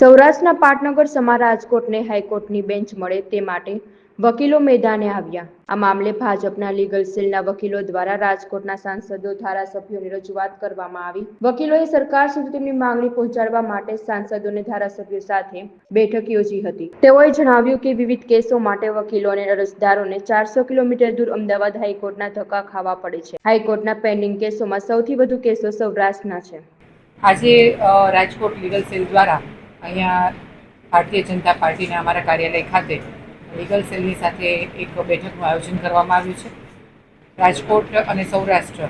સૌરાષ્ટ્રના પાટનગર સમા રાજકોટને હાઈકોર્ટની બેન્ચ મળે તે માટે વકીલો મેદાને આવ્યા. આ મામલે ભાજપના લીગલ સેલના વકીલો દ્વારા રાજકોટના સાંસદો, ધારાસભ્યોની રજૂઆત કરવામાં આવી. વકીલોએ સરકાર સુધી તેમની માંગણી પહોંચાડવા માટે સાંસદોને ધારાસભ્યો સાથે બેઠક યોજી હતી. તેઓએ જણાવ્યું કે વિવિધ કેસો માટે વકીલો અને અરજદારોને ચારસો કિલોમીટર દૂર અમદાવાદ હાઈકોર્ટના ધક્કા ખાવા પડે છે. હાઈકોર્ટના પેન્ડિંગ કેસોમાં સૌથી વધુ કેસો સૌરાષ્ટ્રના છે. આજે રાજકોટ લીગલ સેલ દ્વારા અહીંયા ભારતીય જનતા પાર્ટીના અમારા કાર્યાલય ખાતે લીગલ સેલની સાથે એક બેઠકનું આયોજન કરવામાં આવ્યું છે. રાજકોટ અને સૌરાષ્ટ્ર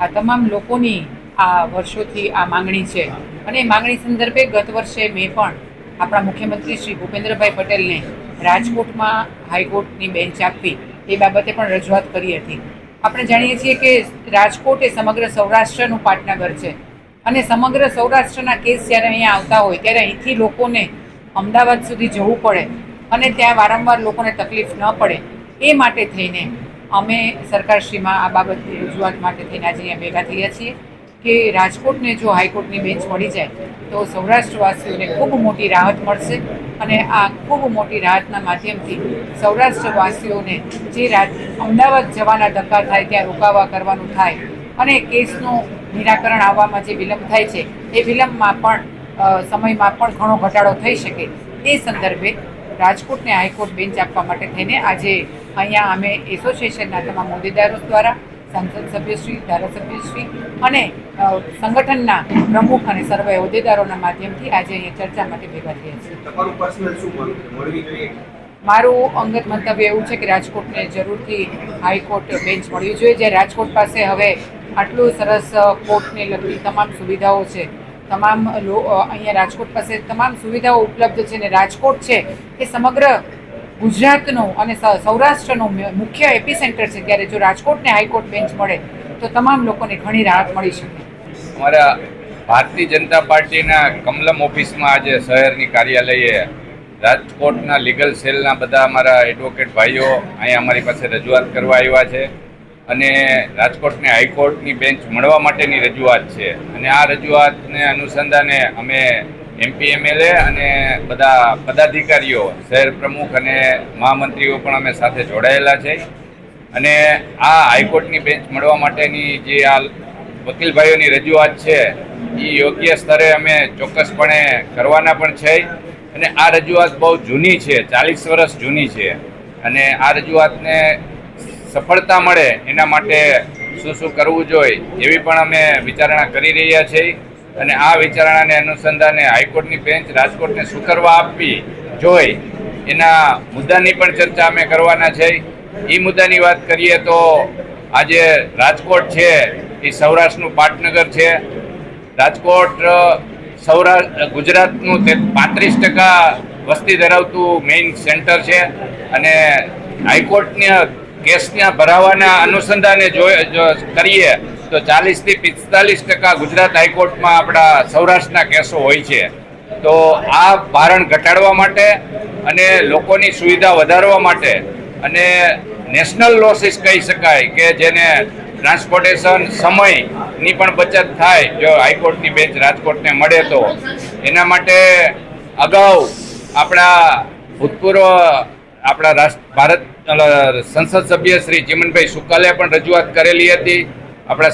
આ તમામ લોકોની આ વર્ષોથી આ માંગણી છે અને એ માંગણી સંદર્ભે ગત વર્ષે મેં પણ આપણા મુખ્યમંત્રી શ્રી ભૂપેન્દ્રભાઈ પટેલને રાજકોટમાં હાઈકોર્ટની બેન્ચ આપવી એ બાબતે પણ રજૂઆત કરી હતી. આપણે જાણીએ છીએ કે રાજકોટ એ સમગ્ર સૌરાષ્ટ્રનું પાટનગર છે. અને સમગ્ર સૌરાષ્ટ્રના કેસ જ્યારે અહીંયા આવતા હોય, ત્યારે અહીંથી લોકોને અમદાવાદ સુધી જવું પડે અને ત્યાં વારંવાર લોકોને તકલીફ ન પડે એ માટે થઈને અમે સરકારશ્રીમાં આ બાબતની રજૂઆત માટે થઈને આજે અહીંયા ભેગા થયા છીએ કે રાજકોટને જો હાઈકોર્ટની બેન્ચ મળી જાય, તો સૌરાષ્ટ્રવાસીઓને ખૂબ મોટી રાહત મળશે અને આ ખૂબ મોટી રાહતના માધ્યમથી સૌરાષ્ટ્રવાસીઓને જે રાજ અમદાવાદ જવાના ધક્કા થાય, ત્યાં રોકાવા કરવાનું થાય અને કેસનું નિરાકરણ આવવામાં જે વિલંબ થાય છે એ વિલંબમાં પણ સમયમાં પણ ઘણો ઘટાડો થઈ શકે એ સંદર્ભે રાજકોટને હાઈકોર્ટ બેન્ચ આપવા માટે થઈને આજે અહીંયા અમે એસોસિએશનના તમામ હોદ્દેદારો દ્વારા સાંસદ સભ્યશ્રી ધારાસભ્યશ્રી અને સંગઠનના પ્રમુખ અને સર્વે હોદ્દેદારોના માધ્યમથી આજે અહીંયા ચર્ચા માટે ભેગા થયા છીએ. છે? મારું અંગત મંતવ્ય એવું છે કે રાજકોટને જરૂરથી હાઈકોર્ટ બેન્ચ મળવી જોઈએ. જે રાજકોટ પાસે હવે આટલું સરસ કોર્ટને લગતી તમામ સુવિધાઓ છે. તમામ અહીંયા રાજકોટ પાસે તમામ સુવિધાઓ ઉપલબ્ધ છે ને રાજકોટ છે એ સમગ્ર ગુજરાતનું અને સૌરાષ્ટ્રનો મુખ્ય એપિસેન્ટર છે ત્યારે જો રાજકોટને હાઈકોર્ટ બેન્ચ મળે, તો તમામ લોકોને ઘણી રાહત મળી શકે. અમારા ભારતીય જનતા પાર્ટીના કમલમ ઓફિસમાં આજે શહેરની કાર્યાલયે રાજકોટના લીગલ સેલના બધા અમારા એડવોકેટ ભાઈઓ અહીંયા અમારી પાસે રજૂઆત કરવા આવ્યા છે. અને રાજકોટને હાઈકોર્ટની બેન્ચ મળવા માટેની રજૂઆત છે. અને આ રજૂઆતને અનુસંધાને અમે એમપી, એમએલએ અને બધા પદાધિકારીઓ, શહેર પ્રમુખ અને મહામંત્રીઓ પણ અમે સાથે જોડાયેલા છે. અને આ હાઈકોર્ટની બેન્ચ મળવા માટેની જે આ વકીલભાઈઓની રજૂઆત છે, એ યોગ્ય સ્તરે અમે ચોક્કસપણે કરવાના પણ છે. અને આ રજૂઆત બહુ જૂની છે, ચાલીસ વર્ષ જૂની છે. અને આ રજૂઆતને સફળતા મળે એના માટે શું શું કરવું જોઈએ એવી પણ અમે વિચારણા કરી રહ્યા છીએ. અને આ વિચારણાને અનુસંધાને હાઈકોર્ટની બેન્ચ રાજકોટને શું કરવા આપવી જોઈ એના મુદ્દાની પણ ચર્ચા અમે કરવાના છે. એ મુદ્દાની વાત કરીએ તો આજે રાજકોટ છે, એ સૌરાષ્ટ્રનું પાટનગર છે. રાજકોટ સૌરાષ્ટ્ર ગુજરાતનું તે પાંત્રીસ ટકા વસ્તી ધરાવતું મેઇન સેન્ટર છે. અને હાઈકોર્ટના કેસના ભરાવાના અનુસંધાને કરીએ, તો ચાલીસથી પિસ્તાલીસ ટકા ગુજરાત હાઈકોર્ટમાં આપણા સૌરાષ્ટ્રના કેસો હોય છે. તો આ ભારણ ઘટાડવા માટે અને લોકોની સુવિધા વધારવા માટે અને નેશનલ લોસીસ કહી શકાય કે જેને ટ્રાન્સપોર્ટેશન સમયની પણ બચત થાય જો હાઈકોર્ટની બેન્ચ રાજકોટને મળે તો. એના માટે અગાઉ આપણા ભૂતપૂર્વ આપણા રાષ્ટ્ર, ભારત સંસદ સભ્ય શ્રી ચિમનભાઈ સુકાલે પણ રજૂઆત કરેલી હતી. આપણા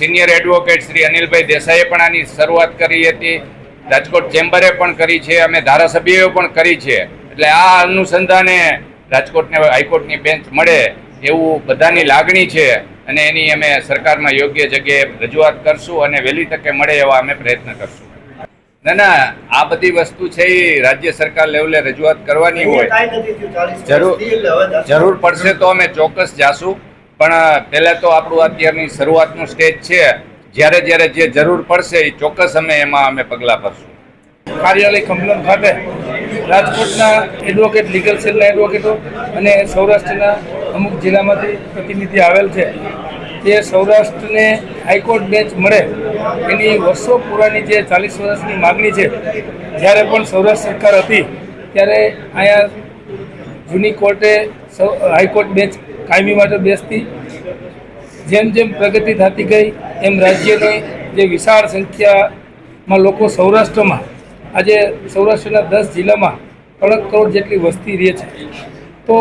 સિનિયર એડવોકેટ શ્રી અનિલભાઈ દેસાઈએ પણ આની શરૂઆત કરી હતી. રાજકોટ ચેમ્બરે પણ કરી છે, અમે ધારાસભ્યોએ પણ કરી છે. એટલે આ અનુસંધાને રાજકોટને, હાઈકોર્ટની બેન્ચ મળે એવું બધાની લાગણી છે અને એની અમે સરકારમાં યોગ્ય જગ્યાએ રજૂઆત કરશું અને વહેલી તકે મળે એવા અમે પ્રયત્ન કરશું. ના ના આ બધી વસ્તુ છે એ રાજ્ય સરકાર લેવલે રજૂઆત કરવાની હોય. જરૂર જરૂર પડશે તો અમે ચોક્કસ જાશું. પણ પહેલાં તો આપણું અત્યારની શરૂઆતનું સ્ટેજ છે. જ્યારે જ્યારે જે જરૂર પડશે એ ચોક્કસ અમે એમાં અમે પગલાં ભરશું. કાર્યાલય ખંભલમ ખાતે રાજકોટના એડવોકેટ લીગલ સેલના એડવોકેટો અને સૌરાષ્ટ્રના અમુક જિલ્લામાંથી પ્રતિનિધિ આવેલ છે. તે સૌરાષ્ટ્રને હાઈકોર્ટ બેન્ચ મળે એની વર્ષો પુરાની જે ચાલીસ વર્ષની માગણી છે, જ્યારે પણ સૌરાષ્ટ્ર સરકાર હતી, ત્યારે અહીંયા જૂની કોર્ટે હાઈકોર્ટ બેન્ચ કાયમી માટે બેસતી, જેમ જેમ પ્રગતિ થતી ગઈ, એમ રાજ્યની જે વિશાળ સંખ્યામાં લોકો સૌરાષ્ટ્રમાં, આજે સૌરાષ્ટ્રના દસ જિલ્લામાં ત્રણ કરોડ જેટલી વસ્તી રહે છે. તો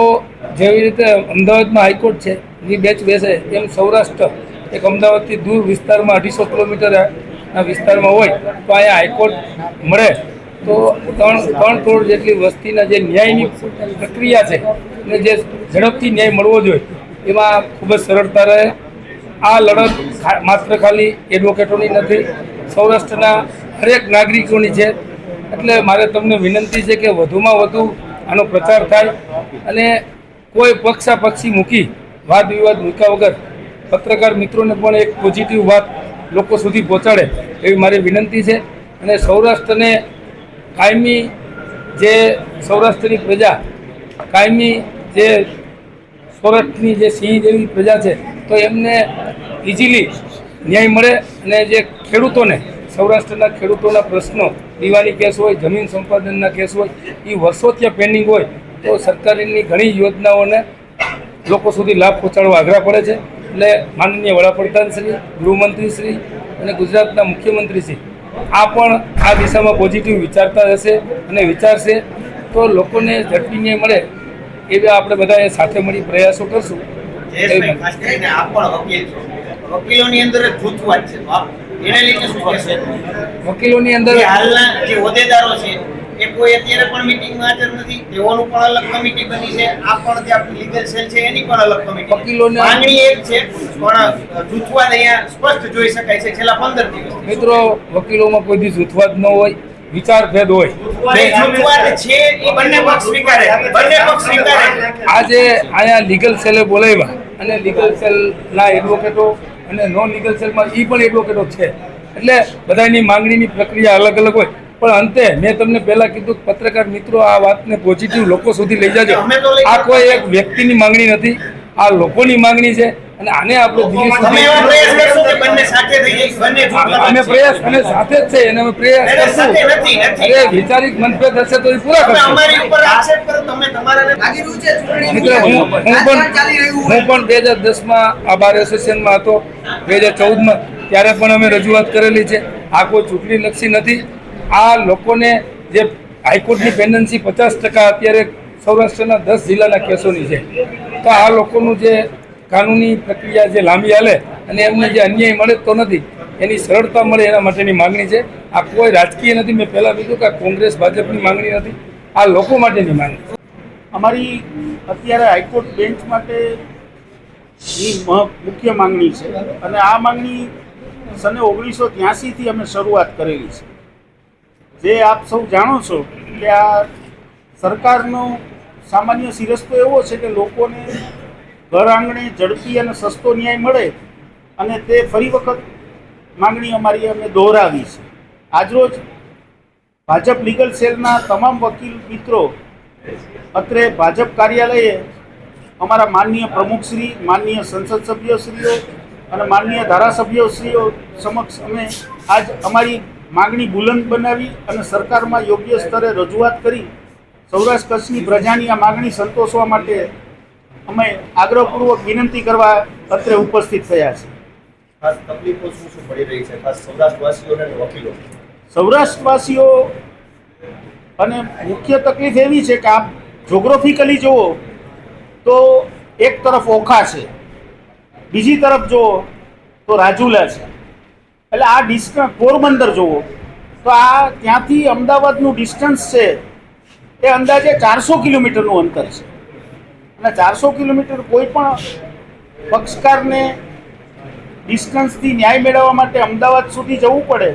જેવી રીતે અમદાવાદમાં હાઈકોર્ટ છે જે બેચ બેસે, એમ સૌરાષ્ટ્ર એક અમદાવાદથી દૂર વિસ્તારમાં અઢીસો કિલોમીટરના વિસ્તારમાં હોય, તો અહીંયા હાઈકોર્ટ મળે. તો ત્રણ ત્રણ કરોડ જેટલી વસ્તીના જે ન્યાયની પ્રક્રિયા છે, અને જે ઝડપથી ન્યાય મળવો જોઈએ, એમાં ખૂબ જ સરળતા રહે. આ લડત માત્ર ખાલી એડવોકેટોની નથી, સૌરાષ્ટ્રના હરેક નાગરિકોની છે. એટલે મારે તમને વિનંતી છે કે વધુમાં વધુ આનો પ્રચાર થાય, અને કોઈ પક્ષાપક્ષી મૂકી, વાદ વિવાદ મૂક્યા વગર પત્રકાર મિત્રોને પણ એક પોઝિટિવ વાત લોકો સુધી પહોંચાડે એવી મારી વિનંતી છે. અને સૌરાષ્ટ્રને કાયમી જે સૌરાષ્ટ્રની પ્રજા, કાયમી જે સૌરાષ્ટ્રની જે સિંહ જેવી પ્રજા છે, તો એમને ઇઝીલી ન્યાય મળે અને જે ખેડૂતોને, સૌરાષ્ટ્રના ખેડૂતોના પ્રશ્નો, દિવાળી કેસ હોય, જમીન સંપાદનના કેસ હોય એ વર્ષો ત્યાં પેન્ડિંગ હોય, તો સરકારની ઘણી યોજનાઓને લોકો સુધી લાભ પહોંચાડવા આગ્રહ પડે છે. એટલે માનનીય વડાપ્રધાન શ્રી ગૃહમંત્રી શ્રી અને ગુજરાતના મુખ્યમંત્રી શ્રી આ પણ આ દિશામાં પોઝિટિવ વિચારતા હશે અને વિચારશે તો લોકોને ઝડપી ન્યાય મળે એવા આપણે બધા સાથે મળી પ્રયાસો કરશું. વકીલોની અંદર જૂથવાદ છે. એને લઈને શું વકીલોની અંદર હાલના જે હોદ્દેદારો છે એ કોઈ અત્યારે પણ મીટિંગમાં હાજર નથી તેઓનું પણ અલગ કમિટી બની છે. આ પણ જે આપણી લીગલ સેલ છે એની પણ અલગ કમિટી વકીલોને- માંગણી એક છે પણ જૂથવાદ અહીંયા સ્પષ્ટ જોઈ શકાય છે. છેલ્લા પંદર દિવસ. મિત્રો વકીલોમાં કોઈ દી જૂથવાદ ન હોય વિચાર ભેદ હોય એ બંને પક્ષ બંને પક્ષ આજે અહીંયા લીગલ સેલે બોલાવ્યા અને લીગલ સેલના એડવોકેટો અને નોન લીગલ સેલમાં એ પણ એડવોકેટો છે. એટલે બધાની માંગણીની પ્રક્રિયા અલગ અલગ હોય. પણ અંતે મેં તમને પહેલા કીધું કે પત્રકાર મિત્રો આ વાતને પોઝિટિવ લોકો સુધી લઈ જાજો. આ કોઈ એક વ્યક્તિની માંગણી નથી. આ લોકોની માંગણી છે અને આને આપણે દિલ્હી સુધી પ્રયાસ કરશો કે બંને સાથે થઈ જાય બંને જૂથવાદ અમે પ્રયાસ અને સાથે જ છે એને અમે પ્રયાસ કરશું. અરે વિચારિક મનભેદ હશે તો એ પૂરા કરશું. અમારી ઉપર આક્ષેપ કરો તમે તમારા મિત્ર હું હું પણ હું પણ બે હજાર દસમાં આ બાર એસોસિએશનમાં હતો. બે હજાર ચૌદમાં. ત્યારે પણ અમે રજૂઆત કરેલી છે. આ કોઈ ચૂંટણી લક્ષી નથી. આ લોકોને જે હાઈકોર્ટની પેન્ડન્સી પચાસ ટકા અત્યારે સૌરાષ્ટ્રના દસ જિલ્લાના કેસોની છે. તો આ લોકોનું જે કાનૂની પ્રક્રિયા જે લાંબી હાલે અને એમને જે અન્યાય મળે તો નથી, એની સરળતા મળે એના માટેની માંગણી છે. આ કોઈ રાજકીય નથી. મેં પહેલાં કીધું કે કોંગ્રેસ ભાજપની માંગણી નથી. આ લોકો માટેની માંગણી અમારી અત્યારે હાઈકોર્ટ બેન્ચ માટે મુખ્ય માંગણી છે. અને આ માંગણી સને ઓગણીસો ત્યાસીથી અમે શરૂઆત કરેલી છે. જે આપ સૌ જાણો છો કે આ સરકારનો સામાન્ય સિરસ્તો એવો છે કે લોકોને ઘર આંગણે ઝડપી અને સસ્તો ન્યાય મળે અને તે ફરી વખત માંગણી અમારી અમે દોહરાવી છે. આજરોજ ભાજપ લીગલ સેલના તમામ વકીલ મિત્રો અત્રે ભાજપ કાર્યાલયે અમારા માનનીય પ્રમુખશ્રી, માનનીય સંસદ સભ્યશ્રીઓ અને માનનીય ધારાસભ્યશ્રીઓ સમક્ષ અમે આજ અમારી માગણી બુલંદ બનાવી અને સરકારમાં યોગ્ય સ્તરે રજૂઆત કરી સૌરાષ્ટ્ર કચ્છની પ્રજાની આ માગણી સંતોષવા માટે અમે આગ્રહપૂર્વક વિનંતી કરવા અત્રે ઉપસ્થિત થયા છે ખાસ તકલીફો શું શું પડી રહી છે? ખાસ સૌરાષ્ટ્રવાસીઓને અને વકીલો? સૌરાષ્ટ્રવાસીઓ અને મુખ્ય તકલીફ એવી છે કે આપ જોગ્રાફિકલી જુઓ તો એક તરફ ઓખા છે બીજી તરફ જુઓ તો રાજુલા છે. એટલે આ ડિસ્ટન્સ પોરબંદર જુઓ. તો આ ત્યાંથી અમદાવાદનું ડિસ્ટન્સ છે, એ અંદાજે ચારસો કિલોમીટરનું અંતર છે. અને ચારસો કિલોમીટર કોઈ પણ પક્ષકારને ડિસ્ટન્સથી ન્યાય મેળવવા માટે અમદાવાદ સુધી જવું પડે,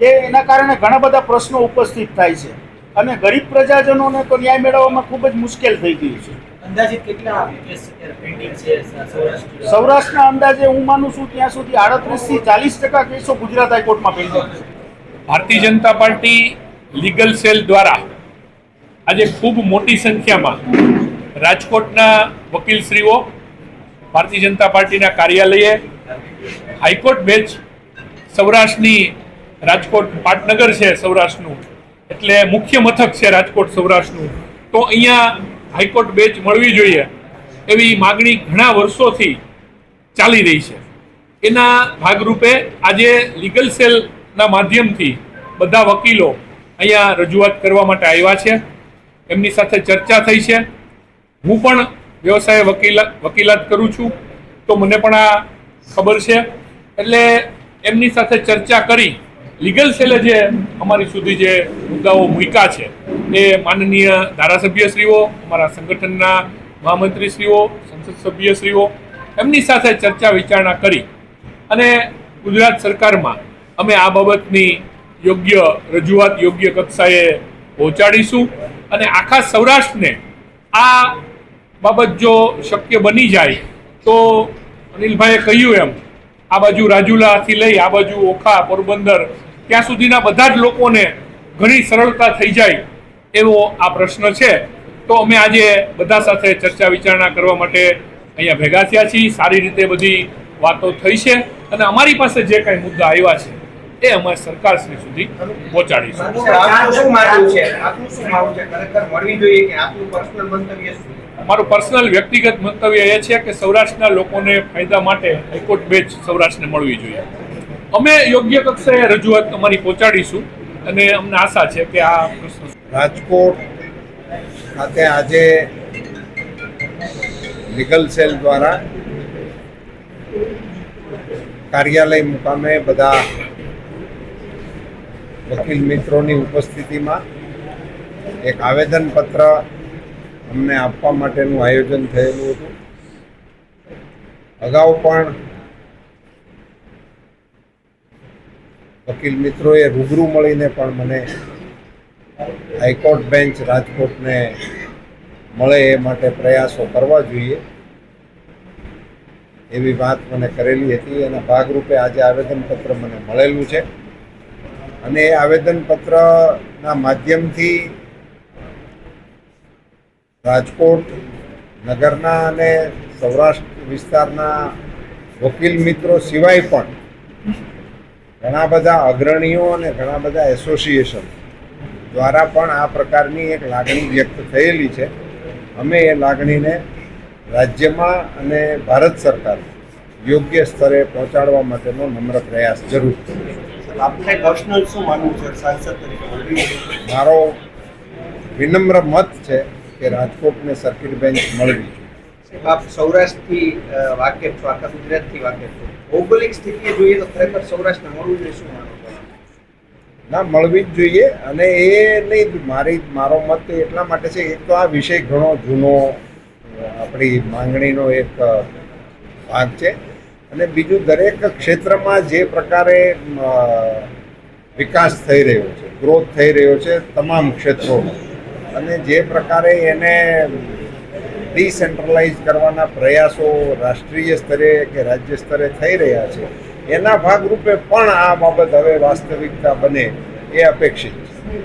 એ એના કારણે ઘણા બધા પ્રશ્નો ઉપસ્થિત થાય છે. અને ગરીબ પ્રજાજનોને તો ન્યાય મેળવવામાં ખૂબ જ મુશ્કેલ થઈ ગયું છે. અંદાજિત કેટલા કેસ પેન્ડિંગ છે સૌરાષ્ટ્ર સૌરાષ્ટ્રના અંદાજે હું માનું છું ત્યાં સુધી આડત્રીસથી ચાલીસ ટકા કેસો ગુજરાત હાઈકોર્ટમાં પેન્ડિંગ છે. Bharatiya Janata party legal cell દ્વારા આજે ખૂબ મોટી સંખ્યામાં રાજકોટના વકીલશ્રીઓ ભારતીય જનતા પાર્ટીના કાર્યાલયે હાઈકોર્ટ બેચ સૌરાષ્ટ્રની રાજકોટ પાટનગર છે સૌરાષ્ટ્રનું એટલે મુખ્ય મથક છે રાજકોટ સૌરાષ્ટ્રનું. તો અહીંયા હાઈકોર્ટ બેચ મળવી જોઈએ એવી માગણી ઘણા વર્ષોથી ચાલી રહી છે. એના ભાગરૂપે આજે લીગલ સેલના માધ્યમથી બધા વકીલો અહીંયા રજૂઆત કરવા માટે આવ્યા છે. એમની સાથે ચર્ચા થઈ છે. હું પણ વ્યવસાય વકીલ, વકીલાત કરું છું તો મને પણ આ ખબર છે. એટલે એમની સાથે ચર્ચા કરી લીગલ સેલે જે અમારી સુધી જે મુદ્દાઓ મૂક્યા છે, એ માનનીય ધારાસભ્યશ્રીઓ, અમારા સંગઠનના મહામંત્રીશ્રીઓ, સંસદ સભ્યશ્રીઓ, એમની સાથે ચર્ચા વિચારણા કરી અને ગુજરાત સરકારમાં અમે આ બાબતની યોગ્ય રજૂઆત, યોગ્ય કક્ષાએ પહોંચાડીશું અને આખા સૌરાષ્ટ્રને આ બાબત જો શક્ય બની જાય તો અનિલભાઈએ કહ્યું એમ, આ બાજુ રાજુલાથી લઈ આ બાજુ ઓખા પોરબંદર ત્યાં સુધીના બધા જ લોકોને ઘણી સરળતા થઈ જાય એવો આ પ્રશ્ન છે. તો અમે આજે બધા સાથે ચર્ચા વિચારણા કરવા માટે અહીંયા ભેગા થયા છીએ. સારી રીતે બધી વાતો થઈ છે અને અમારી પાસે જે કાંઈ મુદ્દા આવ્યા છે એ અમે સરકારશ્રી સુધી પહોંચાડીશું? મારું પર્સનલ વ્યક્તિગત મંતવ્ય એ છે કે સૌરાષ્ટ્રના લોકોને ફાયદા માટે હાઈકોર્ટ બેચ સૌરાષ્ટ્રને મળવી જોઈએ. અમે યોગ્ય કક્ષાએ રજૂઆત અમારી પહોંચાડીશું અને અમને આશા છે કે આ પ્રશ્ન રાજકોટ ખાતે આજે લીગલ સેલ દ્વારા કાર્યાલય મુકામે બધા વકીલ મિત્રોની ઉપસ્થિતિમાં એક આવેદનપત્ર અમને આપવા માટેનું આયોજન થયેલું હતું. અગાઉ પણ વકીલ મિત્રોએ રૂબરૂ મળીને પણ મને હાઈકોર્ટ બેન્ચ રાજકોટને મળે એ માટે પ્રયાસો કરવા જોઈએ. એવી વાત મને કરેલી હતી એના ભાગરૂપે આજે આવેદનપત્ર મને મળેલું છે. અને એ આવેદનપત્રના માધ્યમથી રાજકોટ નગરના અને સૌરાષ્ટ્ર વિસ્તારના વકીલ મિત્રો સિવાય પણ ઘણા બધા અગ્રણીઓ અને ઘણા બધા એસોસિએશન દ્વારા પણ આ પ્રકારની એક લાગણી વ્યક્ત થયેલી છે અમે એ લાગણીને રાજ્યમાં અને ભારત સરકાર યોગ્ય સ્તરે પહોંચાડવા માટેનો નમ્ર પ્રયાસ જરૂર કરીએ? મારો વિનમ્ર મત છે કે રાજકોટને સર્કિટ બેન્ચ મળવી. આપ સૌરાષ્ટ્રથી વાકેફ છો, આખા ગુજરાતથી વાકેફ છો. ભૌગોલિક સ્થિતિએ જોઈએ તો ખરેખર સૌરાષ્ટ્રને મળવું જોઈએ, શું માનો ના, મળવી જ જોઈએ અને એ નહીં મારી, મારો મત એટલા માટે છે, એક તો આ વિષય ઘણો જૂનો આપણી માંગણીનો એક ભાગ છે. અને બીજું દરેક ક્ષેત્રમાં જે પ્રકારે વિકાસ થઈ રહ્યો છે ગ્રોથ થઈ રહ્યો છે, તમામ ક્ષેત્રોનો અને જે પ્રકારે એને ડિસેન્ટ્રલાઇઝ કરવાના પ્રયાસો રાષ્ટ્રીય સ્તરે કે રાજ્ય સ્તરે થઈ રહ્યા છે. એના ભાગરૂપે પણ આ બાબત હવે વાસ્તવિકતા બને એ અપેક્ષિત છે.